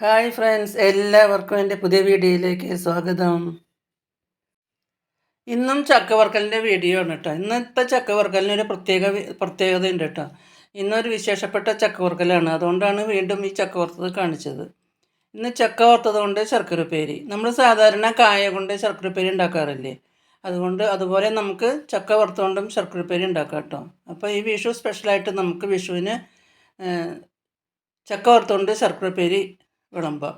Hi friends എല്ലാവർക്കും എന്റെ പുതിയ വീഡിയോയിലേക്ക് സ്വാഗതം. ഇന്നും ചക്കവർക്കലിന്റെ വീഡിയോ ആണ് കേട്ടോ. ഇന്നത്തെ ചക്കവർക്കലിന് ഒരു പ്രത്യേക പ്രത്യേകത ഉണ്ട് കേട്ടോ. ഇന്നൊരു വിശേഷപ്പെട്ട ചക്കവർക്കലാണ്. അതുകൊണ്ടാണ് വീണ്ടും ഈ ചക്ക വറുത്തത് കാണിച്ചത്. ഇന്ന് ചക്ക വറുത്തത് കൊണ്ട് ശർക്കര ഉപ്പേരി. നമ്മൾ സാധാരണ കായ കൊണ്ട് ശർക്കര ഉപ്പേരി ഉണ്ടാക്കാറില്ലേ? അതുകൊണ്ട് അതുപോലെ നമുക്ക് ചക്ക കൊണ്ടും ശർക്കര ഉപ്പേരി ഉണ്ടാക്കാം കേട്ടോ. അപ്പോൾ ഈ വിഷു സ്പെഷ്യലായിട്ട് നമുക്ക് വിഷുവിന് ചക്ക വറുത്തുകൊണ്ട് ശർക്കര ഉപ്പേരി വിളമ്പാം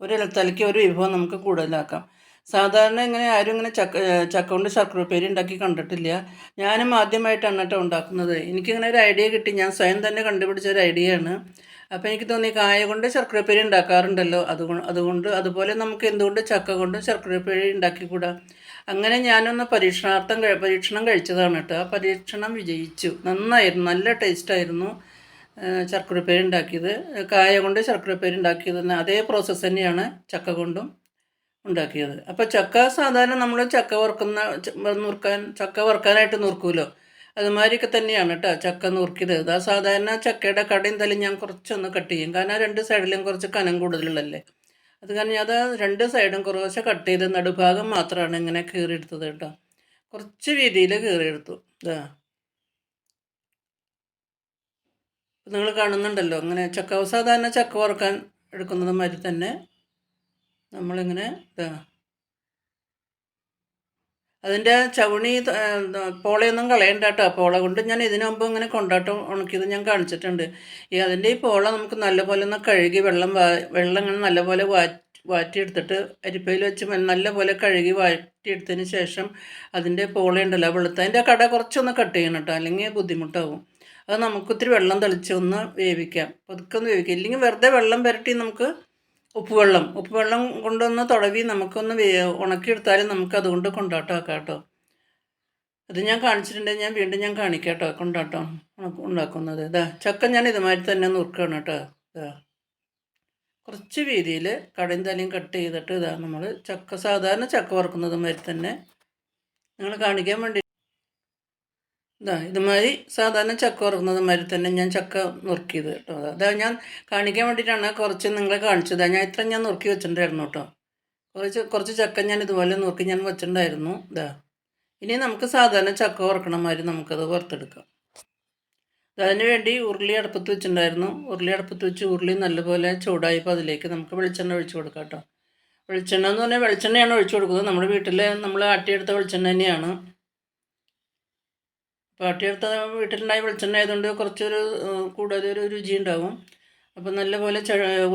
ഒരു ഇലത്തലയ്ക്ക് ഒരു വിഭവം നമുക്ക് കൂടുതലാക്കാം. സാധാരണ ഇങ്ങനെ ആരും ഇങ്ങനെ ചക്ക ചക്ക കൊണ്ട് ശർക്കര ഉപ്പേരി ഉണ്ടാക്കി കണ്ടിട്ടില്ല. ഞാനും ആദ്യമായിട്ടാണ് കേട്ടോ ഉണ്ടാക്കുന്നത്. എനിക്കിങ്ങനെ ഒരു ഐഡിയ കിട്ടി. ഞാൻ സ്വയം തന്നെ കണ്ടുപിടിച്ച ഒരു ഐഡിയ ആണ് അപ്പോൾ എനിക്ക് തോന്നി കായ കൊണ്ട് ശർക്കര ഉപ്പേരി ഉണ്ടാക്കാറുണ്ടല്ലോ. അതുകൊണ്ട് അതുകൊണ്ട് അതുപോലെ നമുക്ക് എന്തുകൊണ്ട് ചക്ക കൊണ്ട് ശർക്കര ഉപ്പേരി ഉണ്ടാക്കിക്കൂടാ? അങ്ങനെ ഞാനൊന്ന് പരീക്ഷണാർത്ഥം പരീക്ഷണം കഴിച്ചതാണ് കേട്ടോ. ആ പരീക്ഷണം വിജയിച്ചു. നന്നായിരുന്നു. നല്ല ടേസ്റ്റായിരുന്നു ശർക്കരപ്പേരി ഉണ്ടാക്കിയത് കായ കൊണ്ട് ശർക്കരപ്പേരി ഉണ്ടാക്കിയത് അതേ പ്രോസസ്സ് തന്നെയാണ് ചക്ക കൊണ്ടും ഉണ്ടാക്കിയത്. അപ്പോൾ ചക്ക സാധാരണ നമ്മൾ ചക്ക വറുക്കുന്ന നുറുക്കാൻ ചക്ക വറുക്കാനായിട്ട് നുറുക്കുമല്ലോ അതുമാതിരിയൊക്കെ തന്നെയാണ് കേട്ടോ ചക്ക നുറുക്കിയത്. ഇതാ സാധാരണ ചക്കയുടെ കടയും തലയും ഞാൻ കുറച്ചൊന്ന് കട്ട് ചെയ്യും. കാരണം രണ്ട് സൈഡിലും കുറച്ച് കനം കൂടുതലുള്ളല്ലേ? അത് കാരണം ഞാൻ അത് രണ്ട് സൈഡും കുറച്ച് കട്ട് ചെയ്ത് നടുഭാഗം മാത്രമാണ് ഇങ്ങനെ കീറിയെടുത്തത് കേട്ടോ. കുറച്ച് വീതിയിൽ കീറിയെടുത്തു. ഇതാ. നിങ്ങൾ കാണുന്നുണ്ടല്ലോ അങ്ങനെ ചക്ക സാധാരണ ചക്ക വറുക്കാൻ എടുക്കുന്നത് മാതിരി തന്നെ നമ്മളിങ്ങനെ ഇതാ. അതിന്റെ ചവണി പോളയൊന്നും കളയണ്ട കേട്ടോ പോള കൊണ്ട് ഞാൻ ഇതിനു മുമ്പ് ഇങ്ങനെ കൊണ്ടാട്ടം ഉണക്കിയത് ഞാൻ കാണിച്ചിട്ടുണ്ട്. ഈ അതിന്റെ ഈ പോള നമുക്ക് നല്ലപോലെ ഒന്ന് കഴുകി വെള്ളം വെള്ളം ഇങ്ങനെ നല്ലപോലെ വാറ്റി വാറ്റിയെടുത്തിട്ട് അരിപ്പയിൽ വെച്ച് നല്ല പോലെ കഴുകി വാറ്റിയെടുത്തതിന് ശേഷം അതിന്റെ പോളയുണ്ടല്ലോ വെളുത്ത അതിന്റെ കട കുറച്ചൊന്ന് കട്ട് ചെയ്യണം കേട്ടോ അല്ലെങ്കിൽ ബുദ്ധിമുട്ടാവും. അത് നമുക്ക് ഇത്തിരി വെള്ളം തെളിച്ചൊന്ന് വേവിക്കാം. പതുക്കെ ഒന്ന് വേവിക്കാം. ഇല്ലെങ്കിൽ വെറുതെ വെള്ളം പുരട്ടി നമുക്ക് ഉപ്പുവെള്ളം ഉപ്പുവെള്ളം കൊണ്ടൊന്ന് തുടവി നമുക്കൊന്ന് വേ ഉണക്കിയെടുത്താലും നമുക്ക് അതുകൊണ്ട് കൊണ്ടാട്ടം ആക്കാം കേട്ടോ. അത് ഞാൻ കാണിച്ചിട്ടുണ്ടെങ്കിൽ ഞാൻ വീണ്ടും ഞാൻ കാണിക്കാം കേട്ടോ കൊണ്ടാട്ടം ഉണ്ടാക്കുന്നത്. ഇതാ ചക്ക ഞാൻ ഇതുമാതിരി തന്നെ നുറുക്കാണ് കേട്ടോ. ഇതാ കുറച്ച് വീതിയിൽ കടയും തലയും കട്ട് ചെയ്തിട്ട് ഇതാ നമ്മൾ ചക്ക സാധാരണ ചക്ക വറുക്കുന്നത് മാതിരി തന്നെ നിങ്ങൾ കാണിക്കാൻ വേണ്ടി ഇതാ ഇതുമാതിരി സാധാരണ ചക്ക വറുക്കുന്നത് മാതിരി തന്നെ ഞാൻ ചക്ക നുറുക്കിയത് കേട്ടോ. അതാ ഞാൻ കാണിക്കാൻ വേണ്ടിയിട്ടാണ് കുറച്ച് നിങ്ങളെ കാണിച്ചത്. ഞാൻ ഇത്ര ഞാൻ നുറുക്കി വെച്ചിട്ടുണ്ടായിരുന്നു കേട്ടോ. കുറച്ച് കുറച്ച് ചക്ക ഞാൻ ഇതുപോലെ നുറുക്കി ഞാൻ വെച്ചിട്ടുണ്ടായിരുന്നു. ഇതാ. ഇനി നമുക്ക് സാധാരണ ചക്ക വറുക്കണ മാതിരി നമുക്കത് വറുത്തെടുക്കാം. അതിന് വേണ്ടി ഉരുളി അടുപ്പത്ത് വെച്ചിട്ടുണ്ടായിരുന്നു. ഉരുളി അടുപ്പത്ത് വെച്ച് ഉരുളി നല്ലപോലെ ചൂടായപ്പോൾ അതിലേക്ക് നമുക്ക് വെളിച്ചെണ്ണ ഒഴിച്ചു കൊടുക്കാം കേട്ടോ. വെളിച്ചെണ്ണ എന്ന് പറഞ്ഞാൽ വെളിച്ചെണ്ണയാണ് ഒഴിച്ചു കൊടുക്കുന്നത്. നമ്മുടെ വീട്ടിൽ നമ്മൾ ആട്ടിയെടുത്ത വെളിച്ചെണ്ണ തന്നെയാണ്. അപ്പോൾ ആട്ടിയെടുത്ത വീട്ടിലുണ്ടായ വെളിച്ചെണ്ണ ആയതുകൊണ്ട് കുറച്ചൊരു കൂടുതലൊരു രുചി ഉണ്ടാകും അപ്പോൾ നല്ലപോലെ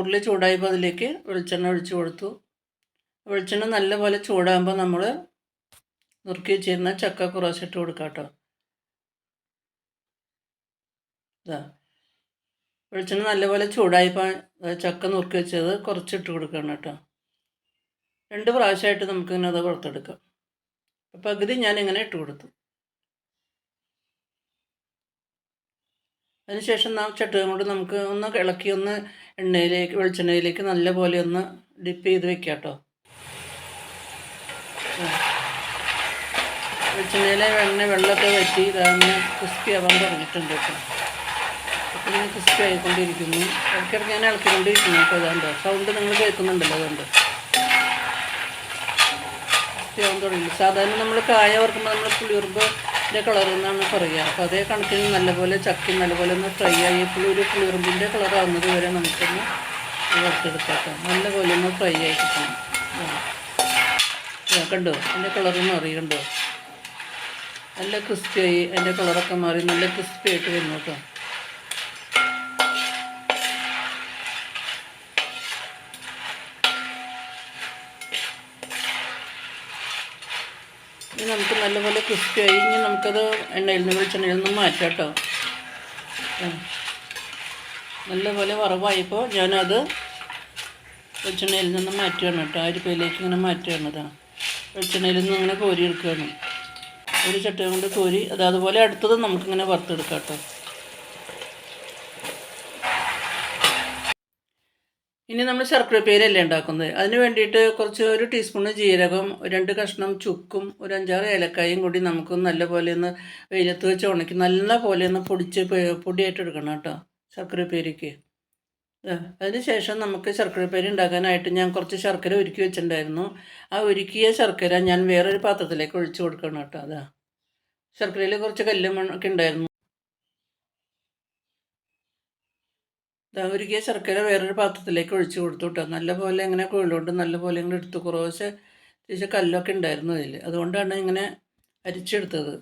ഉരുളി ചൂടായപ്പോൾ അതിലേക്ക് വെളിച്ചെണ്ണ ഒഴിച്ചു കൊടുത്തു. വെളിച്ചെണ്ണ നല്ലപോലെ ചൂടാകുമ്പോൾ നമ്മൾ നുറുക്കി വെച്ചിരുന്ന ചക്ക കുറച്ചിട്ട് കൊടുക്കാം കേട്ടോ. ഇതാ. വെളിച്ചെണ്ണ നല്ലപോലെ ചൂടായപ്പോൾ ചക്ക നുറുക്കി വെച്ചത് കുറച്ചിട്ട് കൊടുക്കണം കേട്ടോ. രണ്ട് പ്രാവശ്യമായിട്ട് നമുക്കിങ്ങനെ അത് വറുത്തെടുക്കാം. പകുതി ഇങ്ങനെ ഇട്ട് കൊടുത്തു. അതിനുശേഷം നാം ചട്ടുകം കൊണ്ട് നമുക്ക് ഒന്ന് ഇളക്കി ഒന്ന് എണ്ണയിലേക്ക് വെളിച്ചെണ്ണയിലേക്ക് നല്ലപോലെ ഒന്ന് ഡിപ്പ് ചെയ്ത് വെക്കാം കേട്ടോ. വെളിച്ചെണ്ണയിലെ എണ്ണ വെള്ളമൊക്കെ വറ്റി ഇതാണ് ക്രിസ്പി ആവാൻ തുടങ്ങിയിട്ടുണ്ട് കേട്ടോ. ഇങ്ങനെ ക്രിസ്പി ആയിക്കൊണ്ടിരിക്കുന്നു ഇടയ്ക്കിടയ്ക്ക് ഞാൻ ഇളക്കിക്കൊണ്ടിരിക്കുന്നു. അപ്പോൾ അതുകൊണ്ട് സൗണ്ട് നിങ്ങൾ കേൾക്കുന്നുണ്ടല്ലോ അതുകൊണ്ട്. ക്രിസ്പി തുടങ്ങി. സാധാരണ നമ്മൾ കായ വറുക്കുമ്പോൾ നമ്മൾ പുളിയുറുമ്പിന്റെ കളർ എന്നാണ് പറയുക. അപ്പോൾ അതേ കണക്കിന് നല്ലപോലെ ചക്കി നല്ലപോലെ ഒന്ന് ഫ്രൈ ആയി. പുളിയൊരു പുളിയുറുമ്പിന്റെ കളർ ആവുന്നത് വരെ നമുക്കൊന്ന് വറുത്തെടുത്തേക്കാം നല്ലപോലെ ഒന്ന് ഫ്രൈ ആയി കിട്ടണം. കണ്ടോ? അതിന്റെ കളറൊന്നും അറിയണ്ടോ നല്ല ക്രിസ്പിയായി അതിന്റെ കളറൊക്കെ മാറി. നല്ല ക്രിസ്പി ആയിട്ട് വന്നു കേട്ടോ. നമുക്ക് നല്ലപോലെ ക്രിസ്പിയായി ഇനി നമുക്കത് എണ്ണയിൽ നിന്ന് വെളിച്ചെണ്ണയിൽ നിന്ന് മാറ്റാം കേട്ടോ. നല്ലപോലെ വറവായപ്പോൾ ഞാനത് വെളിച്ചെണ്ണയിൽ നിന്ന് മാറ്റുകയാണ് കേട്ടോ. അരിപ്പയിലേക്ക് ഇങ്ങനെ മാറ്റുകയാണ് ഇതാ. വെളിച്ചെണ്ണയിൽ നിന്ന് ഇങ്ങനെ കോരി എടുക്കുകയാണ്. ഒരു ചട്ടയും കൊണ്ട് കോരി അത് അതുപോലെ അടുത്തത് നമുക്കിങ്ങനെ വറുത്തെടുക്കാം കേട്ടോ. ഇനി നമ്മൾ ശർക്കര പേരല്ലേ ഉണ്ടാക്കുന്നത്? അതിന് വേണ്ടിയിട്ട് കുറച്ച് ഒരു ടീസ്പൂണ് ജീരകം രണ്ട് കഷ്ണം ചുക്കും ഒരു അഞ്ചാറ് ഏലക്കായും കൂടി നമുക്ക് നല്ല പോലെ ഒന്ന് വെയിലത്ത് വെച്ച് ഉണക്കി നല്ല പോലെ ഒന്ന് പൊടിച്ച് പൊടിയായിട്ട് എടുക്കണം കേട്ടോ ശർക്കര പേരിക്ക്. അതിന് ശേഷം നമുക്ക് ശർക്കര പേര് ഉണ്ടാക്കാനായിട്ട് ഞാൻ കുറച്ച് ശർക്കര ഒരുക്കി വെച്ചിട്ടുണ്ടായിരുന്നു. ആ ഒരുക്കിയ ശർക്കര ഞാൻ വേറൊരു പാത്രത്തിലേക്ക് ഒഴിച്ച് കൊടുക്കണം കേട്ടോ. അതാ ശർക്കരയിൽ കുറച്ച് കല്ലും ഒക്കെ ഉണ്ടായിരുന്നു. ദാ ഉരുക്കിയ ശർക്കര വേറൊരു പാത്രത്തിലേക്ക് ഒഴിച്ച് കൊടുത്തു കേട്ടോ. നല്ലപോലെ ഇങ്ങനെ കുഴലുകൊണ്ട് നല്ലപോലെ ഇങ്ങനെ എടുത്തു. കുറേശ്ശെ ചേച്ചി കല്ലൊക്കെ ഉണ്ടായിരുന്നു അതിൽ അതുകൊണ്ടാണ് ഇങ്ങനെ അരിച്ചെടുത്തത്.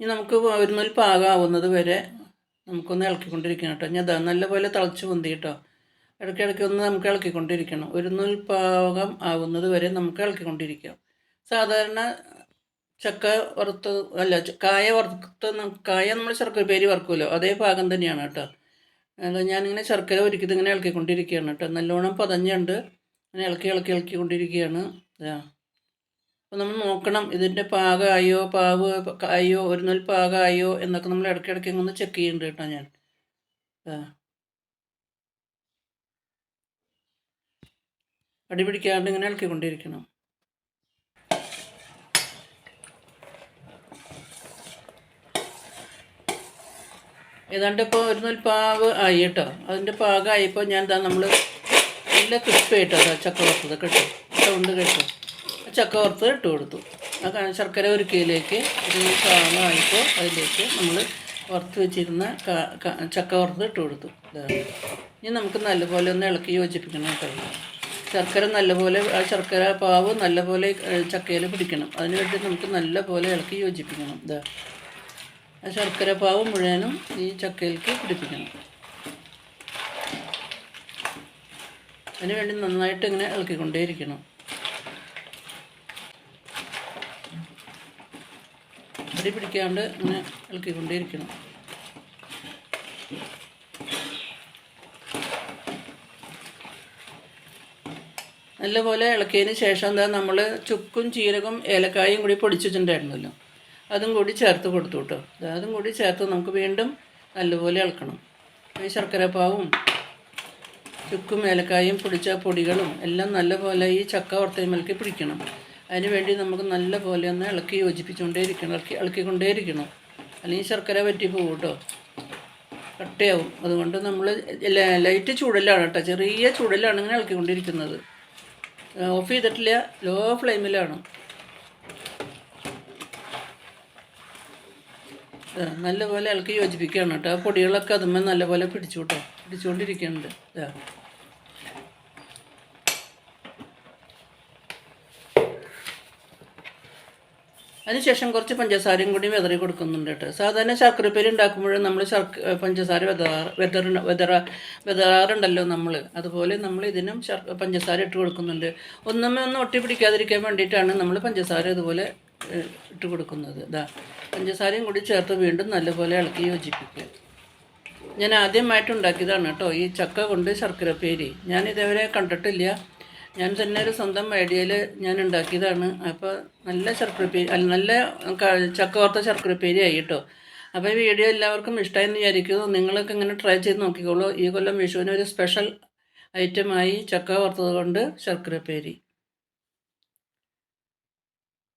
ഇനി നമുക്ക് ഒരു പാകമാവുന്നത് വരെ നമുക്കൊന്ന് ഇളക്കിക്കൊണ്ടിരിക്കണം കേട്ടോ. ഞാൻ നല്ലപോലെ തിളച്ച് പൊന്തി കേട്ടോ. ഇടയ്ക്കിടയ്ക്ക് ഒന്ന് നമുക്ക് ഇളക്കിക്കൊണ്ടിരിക്കണം. ഒരു നൂൽ പാകം ആവുന്നത് വരെ നമുക്ക് ഇളക്കിക്കൊണ്ടിരിക്കാം. സാധാരണ ചക്ക വറുത്ത് അല്ല കായ വറുത്ത് കായ നമ്മൾ ശർക്കര പേര് വറുക്കുമല്ലോ അതേ ഭാഗം തന്നെയാണ് കേട്ടോ. അത് ഞാനിങ്ങനെ ശർക്കര ഒരുക്കിയത് ഇങ്ങനെ ഇളക്കിക്കൊണ്ടിരിക്കുകയാണ് കേട്ടോ. നല്ലോണം പതഞ്ഞുണ്ട് അങ്ങനെ ഇളക്കി ഇളക്കി ഇളക്കിക്കൊണ്ടിരിക്കുകയാണ്. ഇതാ അപ്പോൾ നമ്മൾ നോക്കണം ഇതിന്റെ പാകമായോ പാവ് ആയോ ഒരു നെൽ പാകമായോ എന്നൊക്കെ നമ്മൾ ഇടയ്ക്കിടയ്ക്ക് ഒന്ന് ചെക്ക് ചെയ്യുന്നുണ്ട് കേട്ടോ ഞാൻ. അടി പിടിക്കാണ്ട് ഇങ്ങനെ ഇളക്കിക്കൊണ്ടിരിക്കണം. ഏതാണ്ട് ഇപ്പോൾ ഒരു നൂൽ പാവ് ആയി കേട്ടോ. അതിന്റെ പാകമായപ്പോൾ ഞാൻ എന്താ നമ്മൾ നല്ല ക്രിസ്പി ആയിട്ടോ അതാ ചക്ക വറുത്തത് കേട്ടോ. സൗണ്ട് കേട്ടോ. ചക്ക വറുത്തത് ഇട്ട് കൊടുത്തു. ആ ശർക്കര ഒരു നൂൽ പാകമായപ്പോൾ അതിലേക്ക് നമ്മൾ വറുത്ത് വെച്ചിരുന്ന ചക്ക വറുത്തത് ഇട്ട് കൊടുത്തു. ഇനി നമുക്ക് നല്ലപോലെ ഒന്ന് ഇളക്കി യോജിപ്പിക്കണം കേട്ടോ. ശർക്കര നല്ലപോലെ ആ ശർക്കര പാവ് നല്ലപോലെ ചക്കയിൽ പിടിക്കണം. അതിന് വേണ്ടി നമുക്ക് നല്ലപോലെ ഇളക്കി യോജിപ്പിക്കണം. ഇതാ ശർക്കര പാവ് മുഴുവനും ഈ ചക്കയിലേക്ക് പിടിപ്പിക്കണം. അതിനുവേണ്ടി നന്നായിട്ട് ഇങ്ങനെ ഇളക്കിക്കൊണ്ടേയിരിക്കണം. അടി പിടിക്കാണ്ട് ഇങ്ങനെ ഇളക്കിക്കൊണ്ടേയിരിക്കണം. നല്ലപോലെ ഇളക്കിയതിന് ശേഷം എന്താ നമ്മൾ ചുക്കും ചീരകും ഏലക്കായും കൂടി പൊടിച്ചിട്ടുണ്ടായിരുന്നല്ലോ അതും കൂടി ചേർത്ത് കൊടുത്തു കേട്ടോ അതും കൂടി ചേർത്ത് നമുക്ക് വീണ്ടും നല്ലപോലെ ഇളക്കണം. ഈ ശർക്കരപ്പാവും ചുക്കും ഏലക്കായും പൊടിച്ച പൊടികളും എല്ലാം നല്ലപോലെ ഈ ചക്ക വറുത്തമേലേക്ക് പിടിക്കണം. അതിന് വേണ്ടി നമുക്ക് നല്ലപോലെ ഒന്ന് ഇളക്കി യോജിപ്പിച്ചുകൊണ്ടേയിരിക്കണം ഇളക്കി ഇളക്കിക്കൊണ്ടേയിരിക്കണം. അല്ലെങ്കിൽ ശർക്കര പറ്റി പോകും കേട്ടോ കട്ടയാവും. അതുകൊണ്ട് നമ്മൾ ലൈറ്റ് ചൂടലാണ് കേട്ടോ ചെറിയ ചൂടലാണ് ഇങ്ങനെ ഇളക്കിക്കൊണ്ടിരിക്കുന്നത്. ഓഫ് ചെയ്തിട്ടില്ല ലോ ഫ്ലെയിമിലാണ്. നല്ലപോലെ ഇളക്കി യോജിപ്പിക്കുകയാണ് കേട്ടോ. ആ പൊടികളൊക്കെ അതുമ്മേ നല്ലപോലെ പിടിച്ചു കേട്ടോ പിടിച്ചുകൊണ്ടിരിക്കുന്നുണ്ട് അതിനുശേഷം കുറച്ച് പഞ്ചസാരയും കൂടി വെതറി കൊടുക്കുന്നുണ്ട് കേട്ടോ. സാധാരണ ശർക്കരപ്പേരി ഉണ്ടാക്കുമ്പോഴും നമ്മൾ ശർക്ക പഞ്ചസാര വിതറാറ് വെതറ വെതറ വെതറാറുണ്ടല്ലോ നമ്മൾ അതുപോലെ നമ്മൾ ഇതിനും ശർക്ക പഞ്ചസാര ഇട്ട് കൊടുക്കുന്നുണ്ട്. ഒന്നുമേ ഒന്നും ഒട്ടി പിടിക്കാതിരിക്കാൻ വേണ്ടിയിട്ടാണ് നമ്മൾ പഞ്ചസാര ഇതുപോലെ ഇട്ട് കൊടുക്കുന്നത്. ഇതാ പഞ്ചസാരയും കൂടി ചേർത്ത് വീണ്ടും നല്ലപോലെ ഇളക്കി യോജിപ്പിക്കുക. ഞാൻ ആദ്യമായിട്ട് ഉണ്ടാക്കിയതാണ് കേട്ടോ ഈ ചക്ക കൊണ്ട് ശർക്കരപ്പേരി. ഞാൻ ഇതേവരെ കണ്ടിട്ടില്ല. ഞാൻ തന്നെ ഒരു സ്വന്തം ഐഡിയയിൽ ഞാൻ ഉണ്ടാക്കിയതാണ്. അപ്പോൾ നല്ല ശർക്കരപ്പേരി അല്ല നല്ല ചക്ക ശർക്കര ശർക്കരപ്പേരി ആയി കേട്ടോ. അപ്പോൾ ഈ വീഡിയോ എല്ലാവർക്കും ഇഷ്ടമായെന്ന് വിചാരിക്കുന്നു. നിങ്ങളൊക്കെ ഇങ്ങനെ ട്രൈ ചെയ്ത് നോക്കിക്കോളൂ. ഈ കൊല്ലം വിഷുവിന് ഒരു സ്പെഷ്യൽ ഐറ്റമായി ചക്ക വറുത്തത് കൊണ്ട് ശർക്കരപ്പേരി.